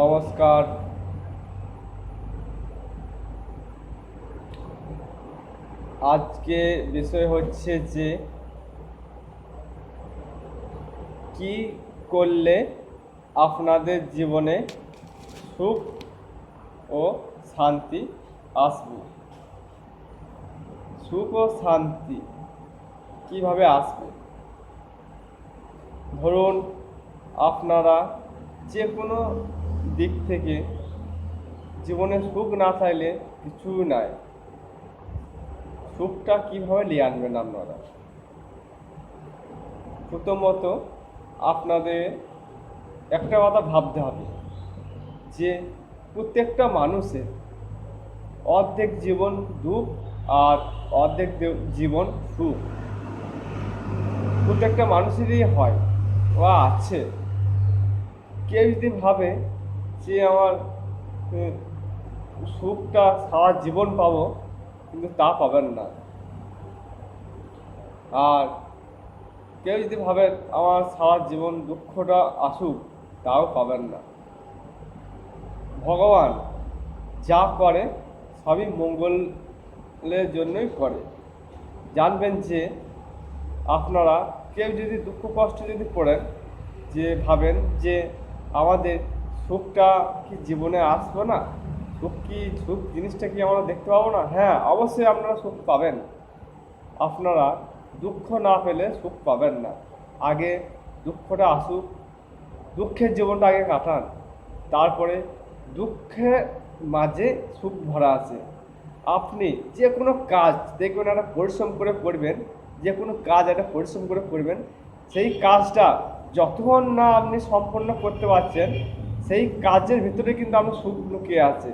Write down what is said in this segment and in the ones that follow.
নমস্কার। আজকে বিষয় হচ্ছে যে, কি করলে আপনাদের জীবনে সুখ ও শান্তি আসবে? সুখ ও শান্তি কীভাবে আসবে? ধরুন, আপনারা যে কোনো দিক থেকে জীবনে সুখ না চাইলে কিছু নাই। সুখটা কীভাবে নিয়ে আনবেন আপনারা? প্রথমত আপনাদের একটা কথা ভাবতে হবে, যে প্রত্যেকটা মানুষের অর্ধেক জীবন দুঃখ আর অর্ধেক জীবন সুখ। প্রত্যেকটা মানুষেরই হয় ও আছে। কেউ যদি ভাবে যে আমার সুখটা সারা জীবন পাবো, কিন্তু তা পাবেন না। আর কেউ যদি ভাবে আমার সারা জীবন দুঃখটা আসুক, তাও পাবেন না। ভগবান যা করে, সবই মঙ্গলের জন্যই করে। জানবেন যে আপনারা কেউ যদি দুঃখ কষ্ট যদি পড়েন যে ভাবেন যে আমাদের সুখটা কি জীবনে আসবে না? সুখ কি, সুখ জিনিসটা কি আমরা দেখতে পাবো না? হ্যাঁ অবশ্যই আপনারা সুখ পাবেন। আপনারা দুঃখ না পেলে সুখ পাবেন না। আগে দুঃখটা আসুক, দুঃখের জীবনটা আগে কাটান। তারপরে দুঃখের মাঝে সুখ ভরা আছে। আপনি যে কোনো কাজ, দেখবেন একটা পরিশ্রম করে করবেন যে কোনো কাজ একটা পরিশ্রম করে করবেন, সেই কাজটা যতক্ষণ না আপনি সম্পন্ন করতে পারছেন সেই কাজের ভিতরে কিন্তু আপনার সুখ লুকিয়ে আছে।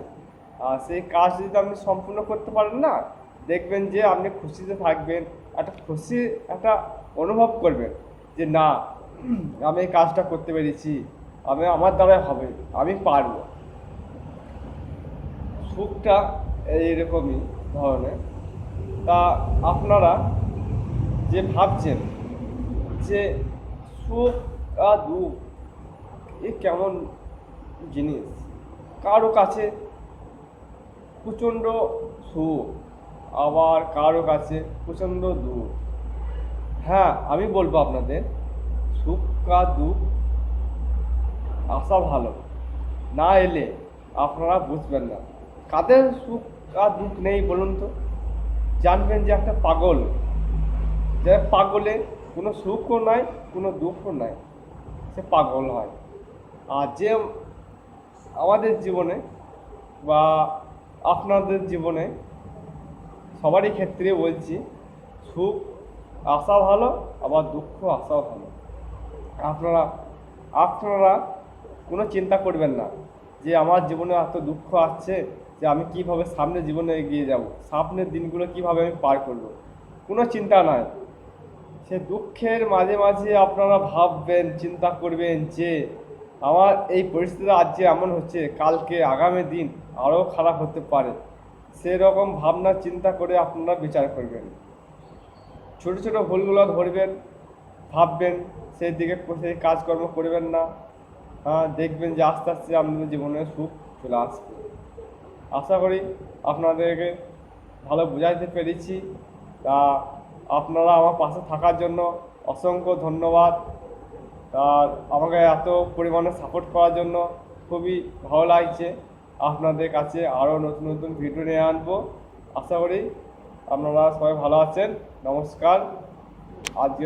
আর সেই কাজ যদি আপনি সম্পূর্ণ করতে পারেন না, দেখবেন যে আপনি খুশিতে থাকবেন, একটা খুশি, একটা অনুভব করবেন যে না, আমি এই কাজটা করতে পেরেছি, আমি আমার দ্বারাই হবে, আমি পারব। সুখটা এইরকমই ধরনের। তা আপনারা যে ভাবছেন যে সুখ আর দুঃখ, এ কেমন জিনিস। কারও কাছে প্রচণ্ড সুখ, আবার কারও কাছে প্রচণ্ড দুঃখ। হ্যাঁ আমি বলব আপনাদের, সুখ আর দুঃখ আসা ভালো। না এলে আপনারা বুঝবেন না। কাদের সুখ আর দুঃখ নেই বলুন তো? জানবেন যে একটা পাগল। যে পাগলে কোনো সুখও নাই, কোনো দুঃখও নাই, সে পাগল হয়। আর যে আমাদের জীবনে বা আপনাদের জীবনে সবারই ক্ষেত্রে বলছি, সুখ আসা ভালো, আবার দুঃখ আসাও ভালো। আপনারা আপনারা কোনো চিন্তা করবেন না যে আমার জীবনে এত দুঃখ আসছে যে আমি কীভাবে সামনে জীবনে এগিয়ে যাব, সামনের দিনগুলো কীভাবে আমি পার করব। কোনো চিন্তা নাই। সে দুঃখের মাঝে মাঝে আপনারা ভাববেন, চিন্তা করবেন যে আমার এই পরিস্থিতি আজ যে এমন হচ্ছে, কালকে আগামী দিন আরও খারাপ হতে পারে। সেরকম ভাবনা, চিন্তা করে আপনারা বিচার করবেন। ছোট ছোট ভুলগুলো ধরবেন, ভাববেন, সেই দিকে সেই কাজকর্ম করবেন না। হ্যাঁ দেখবেন যে আস্তে আস্তে আপনাদের জীবনে সুখ চলে আসবে। আশা করি আপনাদেরকে ভালো বোঝাইতে পেরেছি। তা আপনারা আমার পাশে থাকার জন্য অসংখ্য ধন্যবাদ। আর আমাকে এত পরিমাণে সাপোর্ট করার জন্য খুবই ভালো লাগছে। আপনাদের কাছে আরও নতুন নতুন ভিডিও নিয়ে আনব। আশা করি আপনারা সবাই ভালো আছেন। নমস্কার। আজকে